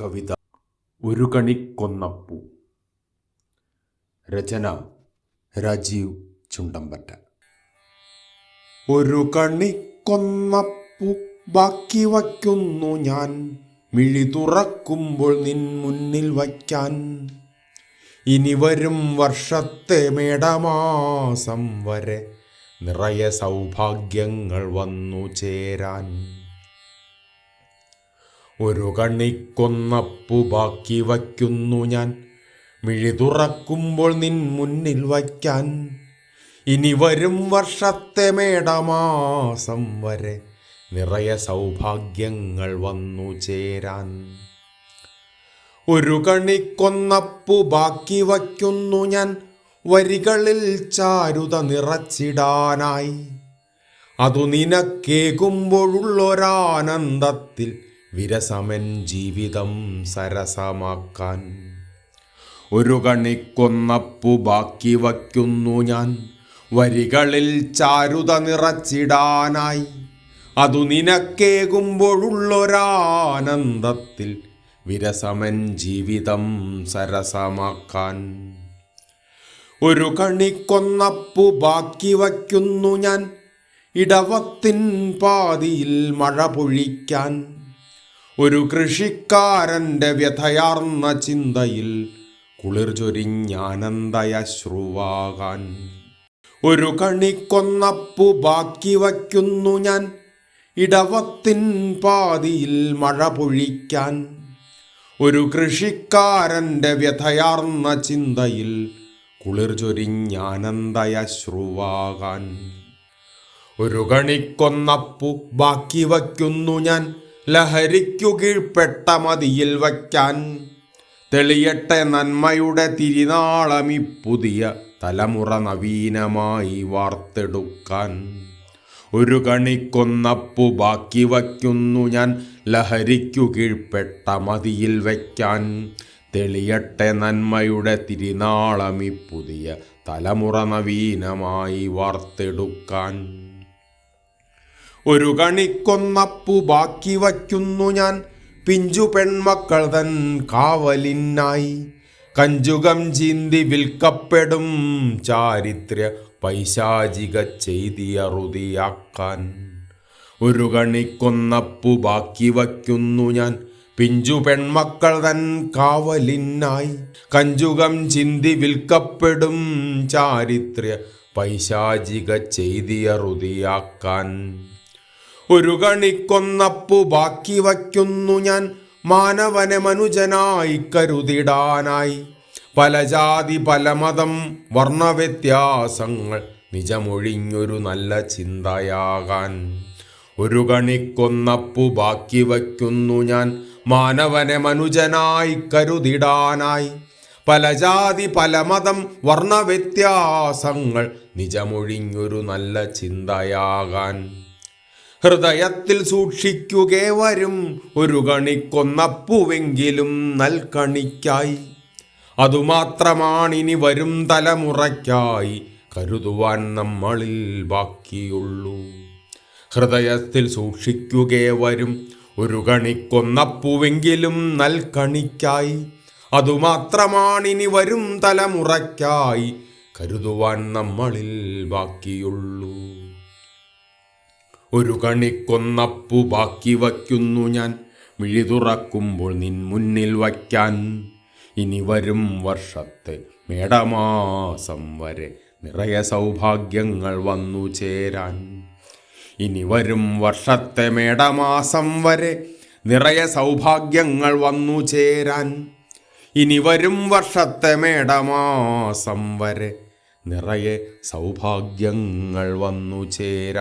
കവിത ഒരു കണി കൊന്നപ്പൂ. രചന രാജീവ് ചുണ്ടമ്പറ്റ. ഒരു കണി കൊന്നപ്പൂ. ബാക്കി വയ്ക്കുന്നു ഞാൻ. മിഴി തുറക്കുമ്പോൾ നിൻ മുന്നിൽ വയ്ക്കാൻ. ഇനി വരും വർഷത്തെ മേടമാസം വരെ നിറയെ സൗഭാഗ്യങ്ങൾ വന്നു ചേരാൻ. ഒരു കണിക്കൊന്നപ്പു ബാക്കി വയ്ക്കുന്നു ഞാൻ. മിഴി തുറക്കുമ്പോൾ നിൻ മുന്നിൽ വയ്ക്കാൻ ഇനി വരും വർഷത്തെ മേടമാസം വരെ നിറയെ സൗഭാഗ്യങ്ങൾ വന്നു ചേരാൻ. ഒരു കണിക്കൊന്നപ്പു ബാക്കി വയ്ക്കുന്നു ഞാൻ. വരികളിൽ ചാരുത നിറച്ചിടാനായി. അതു നിനക്കേകുമ്പോഴുള്ളൊരാനന്ദത്തിൽ വിരസമൻ ജീവിതം സരസമാക്കാൻ. ഒരു കണിക്കൊന്നപ്പു ബാക്കി വയ്ക്കുന്നു ഞാൻ. വരികളിൽ ചാരുത നിറച്ചിടാനായി. അതു നിനക്കേകുമ്പോഴുള്ളൊരാനന്ദത്തിൽ വിരസമൻ ജീവിതം സരസമാക്കാൻ. ഒരു കണിക്കൊന്നപ്പു ബാക്കി വയ്ക്കുന്നു ഞാൻ. ഇടവത്തിൻ പാതിയിൽ മഴ പൊഴിക്കാൻ. ഒരു കൃഷിക്കാരന്റെ വ്യഥയാർന്ന ചിന്തയിൽ കുളിർ ചൊരിഞ്ഞാനന്ദയശ്രുവാകാൻ ഒരു കണിക്കൊന്നപ്പു ബാക്കി വയ്ക്കുന്നു ഞാൻ ഇടവത്തിൻ പാതിയിൽ മഴ പൊഴിക്കാൻ. ഒരു കൃഷിക്കാരന്റെ വ്യഥയാർന്ന ചിന്തയിൽ കുളിർ ചൊരിഞ്ഞാനന്ദയശ്രുവാകാൻ ഒരു കണിക്കൊന്നപ്പു ബാക്കി വയ്ക്കുന്നു ഞാൻ ലഹരിക്കു കീഴ്പ്പെട്ട മതിയിൽ വയ്ക്കാൻ തെളിയട്ടെ നന്മയുടെ തിരിനാളമി പുതിയ തലമുറ നവീനമായി വാർത്തെടുക്കാൻ. ഒരു കണിക്കൊന്നപ്പു ബാക്കി വയ്ക്കുന്നു ഞാൻ ലഹരിക്കു കീഴ്പ്പെട്ട മതിയിൽ വയ്ക്കാൻ. തെളിയട്ടെ നന്മയുടെ തിരിനാളമി പുതിയ തലമുറ നവീനമായി വാർത്തെടുക്കാൻ. ഒരു കണിക്കൊന്നപ്പു ബാക്കി വയ്ക്കുന്നു ഞാൻ. പിഞ്ചു പെൺമക്കൾ തൻ കാവലിനായി. കഞ്ചുകം ചീന്തി വിൽക്കപ്പെടും ചാരിത്ര്യ പൈശാചിക ചെയ്തി അറുതിയാക്കാൻ. ഒരു കണിക്കൊന്നപ്പു ബാക്കി വയ്ക്കുന്നു ഞാൻ. പിഞ്ചു പെൺമക്കൾ തൻ കാവലിനായി. കഞ്ചുകം ചിന്തി വിൽക്കപ്പെടും ചാരിത്ര്യ പൈശാചിക ചെയ്തിയറുതിയാക്കാൻ ഒരു കണിക്കൊന്നപ്പു ബാക്കി വയ്ക്കുന്നു ഞാൻ. മാനവനെ മനുജനായി കരുതിടാനായി. പല ജാതി പല മതം വർണവ്യത്യാസങ്ങൾ നിജമൊഴിഞ്ഞൊരു നല്ല ചിന്തയാകാൻ. ഒരു കണിക്കൊന്നപ്പു ബാക്കി വയ്ക്കുന്നു ഞാൻ. മാനവനെ മനുജനായി കരുതിടാനായി. പല ജാതി പല മതം വർണവ്യത്യാസങ്ങൾ നിജമൊഴിഞ്ഞൊരു നല്ല ചിന്തയാകാൻ. ഹൃദയത്തിൽ സൂക്ഷിക്കുകേ വരും. ഒരു കണിക്കൊന്നപ്പുവെങ്കിലും നൽകണിക്കായി അതുമാത്രമാണിനി വരും തലമുറയ്ക്കായി കരുതുവാൻ നമ്മളിൽ ബാക്കിയുള്ളൂ. ഹൃദയത്തിൽ സൂക്ഷിക്കുകേ വരും. ഒരു കണിക്കൊന്നപ്പുവെങ്കിലും നൽകണിക്കായി അതുമാത്രമാണിനി വരും തലമുറയ്ക്കായി കരുതുവാൻ നമ്മളിൽ ബാക്കിയുള്ളൂ. ഒരു കണിക്കൊന്നപ്പു ബാക്കി വയ്ക്കുന്നു ഞാൻ. മിഴി തുറക്കുമ്പോൾ നിൻ മുന്നിൽ വയ്ക്കാൻ ഇനി വരും വർഷത്തെ മേടമാസം വരെ നിറയെ സൗഭാഗ്യങ്ങൾ വന്നു ചേരാൻ. ഇനി വരും വർഷത്തെ മേടമാസം വരെ നിറയെ സൗഭാഗ്യങ്ങൾ വന്നു ചേരാൻ. ഇനി വരും വർഷത്തെ മേടമാസം വരെ നിറയെ സൗഭാഗ്യങ്ങൾ വന്നു ചേരാൻ.